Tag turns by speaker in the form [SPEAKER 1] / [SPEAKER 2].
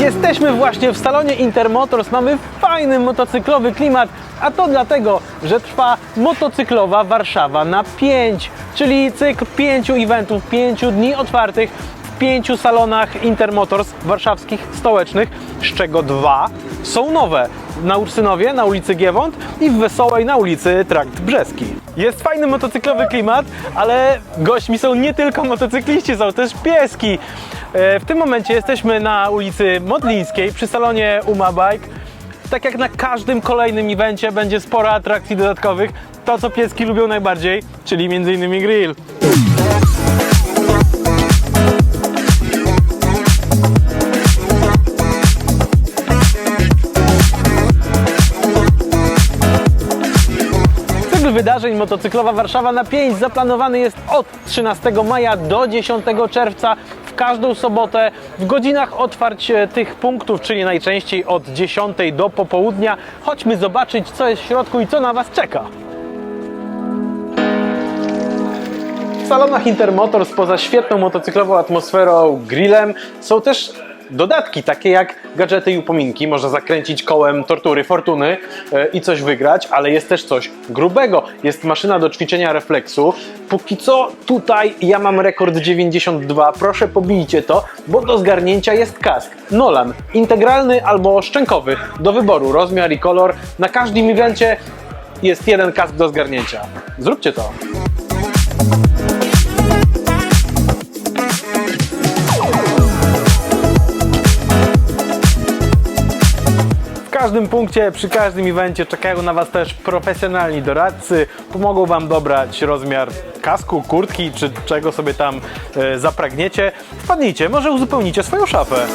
[SPEAKER 1] Jesteśmy właśnie w salonie Intermotors, mamy fajny motocyklowy klimat, a to dlatego, że trwa motocyklowa Warszawa na 5, czyli cykl pięciu eventów, pięciu dni otwartych pięciu salonach Intermotors warszawskich, stołecznych, z czego dwa są nowe. Na Ursynowie, na ulicy Giewont i w Wesołej na ulicy Trakt Brzeski. Jest fajny motocyklowy klimat, ale gośćmi są nie tylko motocykliści, są też pieski. E, W tym momencie jesteśmy na ulicy Modlińskiej przy salonie Uma Bike. Tak jak na każdym kolejnym evencie będzie sporo atrakcji dodatkowych. To, co pieski lubią najbardziej, czyli m.in. grill. Cykl wydarzeń motocyklowa Warszawa na 5 zaplanowany jest od 13 maja do 10 czerwca w każdą sobotę w godzinach otwarć e, tych punktów, czyli najczęściej od 10 do popołudnia. Chodźmy zobaczyć, co jest w środku i co na Was czeka. W salonach Intermotors poza świetną motocyklową atmosferą, grillem są też dodatki takie jak gadżety i upominki. Można zakręcić kołem tortury fortuny e, i coś wygrać, ale jest też coś grubego. Jest maszyna do ćwiczenia refleksu. Póki co tutaj ja mam rekord 92. Proszę pobijcie to, bo do zgarnięcia jest kask. Nolan, integralny albo szczękowy, do wyboru rozmiar i kolor. Na każdym evencie jest jeden kask do zgarnięcia. Zróbcie to. Każdym punkcie, przy każdym evencie czekają na Was też profesjonalni doradcy. Pomogą Wam dobrać rozmiar kasku, kurtki czy czego sobie tam e, zapragniecie. Wpadnijcie, może uzupełnicie swoją szafę.